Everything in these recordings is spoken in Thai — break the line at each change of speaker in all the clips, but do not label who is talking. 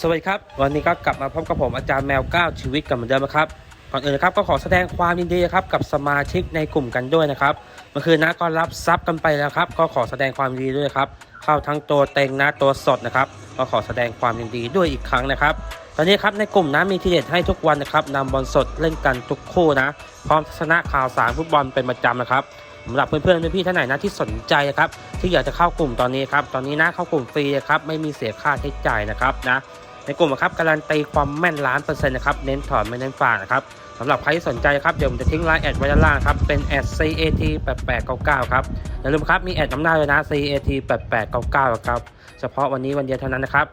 สวัสดีครับ วันนี้ก็กลับมาพบกับผมอาจารย์แมวก้าชีวิตกันเหมือนเดิมนะครับก่อนอื่นนะครับก็ขอแสดงความยินดีครับกับสมาชิกในกลุ่มกันด้วยนะครับเมื่อคืนนะก็รับทรัพย์กันไปแล้วครับ ก็ขอแสดงความยินดีด้วยครับเข้าทั้งตัวเต็งนะตัวสดนะครับ ก็ขอแสดงความยินดีด้วยอีกครั้งนะครับ ตอนนี้ครับในกลุ่มนะมีทีเด็ดให้ทุกวันนะครับนำบอลสดเล่นกันทุกคู่นะ พร้อมทัศนะข่าวสารฟุตบอลเป็นประจำนะครับสำหรับเพื่อนๆพี่ๆท่านไหนนะที่สนใจนะครับที่อยากจะเข้ากลุ่มตอนนี้ครับตอนนี้นะเข้ากลุ่มฟรีนะครับไม่มีเสียค่าใช้จ่ายนะครับนะ ในกลุ่มนะครับการันตีความแม่นล้านเปอร์เซ็นต์นะครับเน้นถอนไม่เน้นฝากนะครับสำหรับใครที่สนใจครับเดี๋ยวผมจะทิ้งไลน์แอดไว้ด้านล่างครับเป็นแอด CAT 8899ครับอย่าลืมครับมีแอดน้ำหน้าเลยนะ CAT 8899ครับเฉพาะวันนี้วันเดียวเท่านั้นนะครับ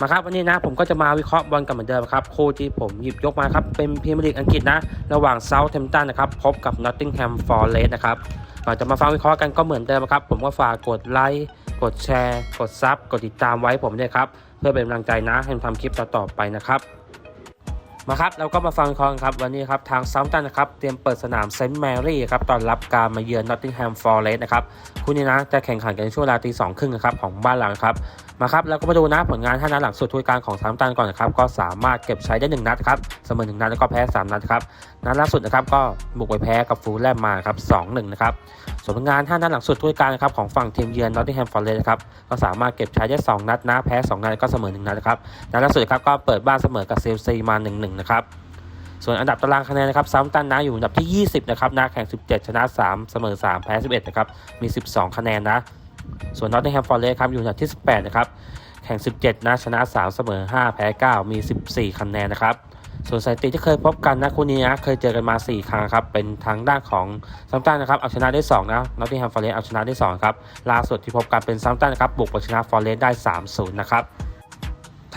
มาครับวันนี้นะผมก็จะมาวิเคราะห์บอลกันเหมือนเดิมครับคู่ที่ผมหยิบยกมาครับเป็นพรีเมียร์ลีกอังกฤษนะระหว่างเซาท์แฮมป์ตันนะครับพบกับนอตติงแฮมฟอร์เรสต์นะครับก่อนจะมาฟังวิเคราะห์กันก็เหมือนเดิมครับผมก็ฝากกดไลค์กดแชร์ กดซับกดติดตามไว้ผมด้วยครับ เพื่อเป็นกำลังใจนะให้ผมทำคลิปต่อๆไปนะครับ มาครับเราก็มาฟังคองครับวันนี้ครับทางซัมตันนะครับเตรียมเปิดสนามเซนต์แมรี่ครับตอนรับการมาเยือนนอตติงแฮมฟอร์เรสต์นะครับคู่นี้นะจะแข่งขันกันช่วงเวลาตีสองครึ่งนะครับของบ้านเราครับมาครับแล้วก็มาดูนะผลงาน5นัดหลังสุดทุยการของซัมตันก่อนนะครับก็สามารถเก็บใช้ได้ 1 นัดครับเสมอ1นัดแล้วก็แพ้ 3 นัดครับนัดล่าสุดนะครับก็บุกไปแพ้กับฟูลแลมมาครับ2-1นะครับส่วนผลงาน5นัดหลังสุดทุยการนะครับของฝั่งทีมเยือนนอตติงแฮมฟอร์เรสต์นะครับก็สามารถเก็บใช้ได้ 2 นัดนะแพ้ 2 นัดก็เสมอ1นัดครับนัดล่าสุดครับก็เปิดบ้านเสมอกับเซลซีมา1-1นะครับ ส่วนอันดับตารางคะแนนนะครับซัมตันนะอยู่อันดับที่ 20 นะครับนะแข่ง 17 ชนะ 3 เสมอ 3 แพ้ 11 นะครับ มี 12 คะแนนนะ ส่วนนอตติงแฮมฟอร์เรสต์ครับอยู่อันดับที่ 18 นะครับ แข่ง 17 นะชนะ 3 เสมอ 5 แพ้ 9 มี 14 คะแนนนะครับส่วนสถิติที่เคยพบกันนะคู่นี้นะเคยเจอกันมา 4 ครั้งครับ เป็นทางด้านของซัมตันนะครับเอาชนะได้ 2 นะนอตติงแฮมฟอร์เรสต์เอาชนะได้ 2 ครับล่าสุดที่พบกันเป็นซัมตันนะครับบุกไปชนะฟอร์เรสต์ได้ 3-0 นะครับ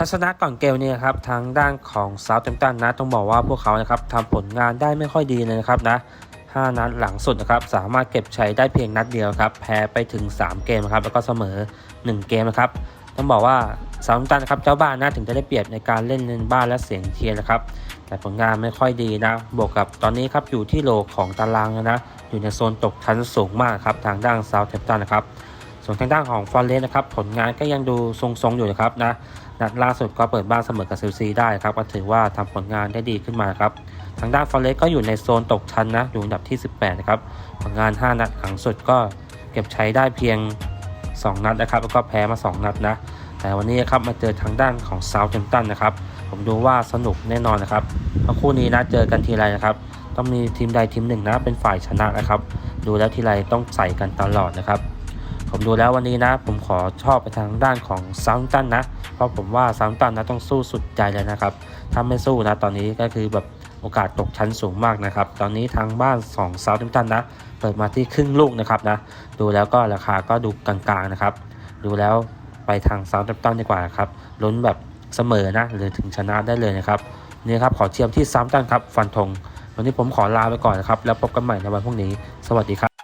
ทัศนะก่อนเกมเนี่ยครับทางด้านของซา u t เ a มตันนะต้องบอกว่าพวกเขานะครับทำผลงานได้ไม่ค่อยดีเลยนะครับนะ5นัดหลังสุดนะครับสามารถเก็บชัยได้เพียงนัดเดียวครับแพ้ไปถึง 3 เกมครับแล้วก็เสมอ 1 เกมนะครับต้องบอกว่าซา u t เ a มตันนะครับเจ้าบ้านนะถึงจะได้เปรียบในการเล่นในบ้านและเสียงเชียร์นะครับแต่ผลงานไม่ค่อยดีนะ บวกกับตอนนี้ครับอยู่ที่โลของตารางนะ อยู่ในโซนตกชั้นสูงมากครับทางด้านซา u t เ a มตันนะครับ ส่วนทางด้านของฟอร์เรสนะครับผลงานก็ยังดูทรงๆอยู่นะครับนะนัดล่าสุดก็เปิดบ้านเสมอกับเซลซีได้ครับก็ถือว่าทำผลงานได้ดีขึ้นมาครับทางด้านฟอร์เรสก็อยู่ในโซนตกชั้นนะอยู่อันดับที่ 18 นะครับผลงาน 5 นัดหลังสุดก็เก็บใช้ได้เพียง 2 นัดนะครับแล้วก็แพ้มา 2 นัดนะแต่วันนี้ครับมาเจอทางด้านของเซาท์แฮมป์ตันนะครับผมดูว่าสนุกแน่นอนนะครับเพราะคู่นี้นะเจอกันทีไรนะครับต้องมีทีมใดทีมหนึ่งนะเป็นฝ่ายชนะนะครับ ดูแล้วทีไรต้องใส่กันตลอดนะครับ ผมดูแล้ววันนี้นะ ผมขอชอบไปทางด้านของซา u ตันนะ เพราะผมว่าซา u ตันนะต้องสู้สุดใจเลยนะครับ ถ้าไม่สู้นะ ตอนนี้ก็คือแบบโอกาสตกชั้นสูงมากนะครับ ตอนนี้ทางบ้านของซา u ตันนะ เปิดมาที่ครึ่งลูกนะครับนะ ดูแล้วก็ราคาก็ดูกลางๆนะครับ ดูแล้วไปทางซา u ตันดีกว่าครับ ลุ้นแบบเสมอนะ หรือถึงชนะได้เลยนะครับ นี่ครับขอเชียร์ที่ซา u ตันครับ ฟันธงวันนี้ผมขอลาไปก่อนนะครับ แล้วพบกันใหม่ในวันพรุ่งนี้ สวัสดีครับ